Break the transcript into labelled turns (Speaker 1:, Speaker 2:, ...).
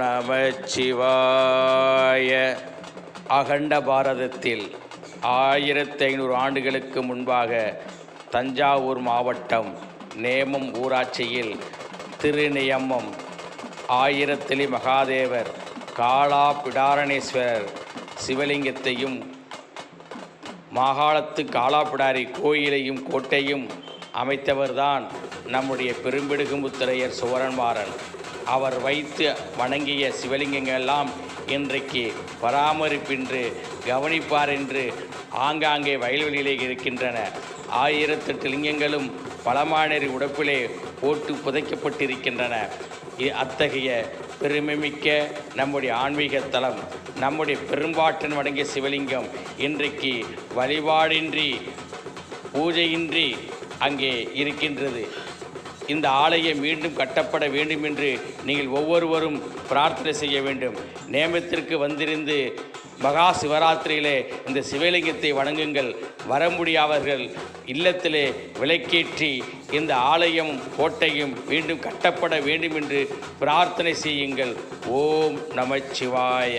Speaker 1: நமச்சிவாய. அகண்ட பாரதத்தில் ஆயிரத்தி ஐநூறு ஆண்டுகளுக்கு முன்பாக தஞ்சாவூர் மாவட்டம் நேமம் ஊராட்சியில் திருநியமம் ஆயிரத்திலி மகாதேவர் காளா பிடாரணேஸ்வரர் சிவலிங்கத்தையும் மாகாளத்து காலாப்பிடாரி கோயிலையும் கோட்டையும் அமைத்தவர்தான் நம்முடைய பெரும்பிடுகுமுத்திரையர் சுவரன்மாறன். அவர் வைத்து வணங்கிய சிவலிங்கங்கள்லாம் இன்றைக்கு பராமரிப்பின்றி கவனிப்பார் என்று ஆங்காங்கே வயல்வெளியிலே இருக்கின்றன. ஆயிரத்தெட்டு லிங்கங்களும் பலமானேரி உடப்பிலே போட்டு புதைக்கப்பட்டிருக்கின்றன. அத்தகைய பெருமைமிக்க நம்முடைய ஆன்மீக தலம் நம்முடைய பெரும்பாட்டன் வணங்கிய சிவலிங்கம் இன்றைக்கு வழிபாடின்றி பூஜையின்றி அங்கே இருக்கின்றது. இந்த ஆலயம் மீண்டும் கட்டப்பட வேண்டும் என்று நீங்கள் ஒவ்வொருவரும் பிரார்த்தனை செய்ய வேண்டும். நேமத்திற்கு வந்திருந்து மகா சிவராத்திரியிலே இந்த சிவலிங்கத்தை வணங்குங்கள். வர முடியாதவர்கள் இல்லத்திலே விளக்கேற்றி இந்த ஆலயம் கோட்டையும் மீண்டும் கட்டப்பட வேண்டும் என்று பிரார்த்தனை செய்யுங்கள். ஓம் நமச்சிவாய.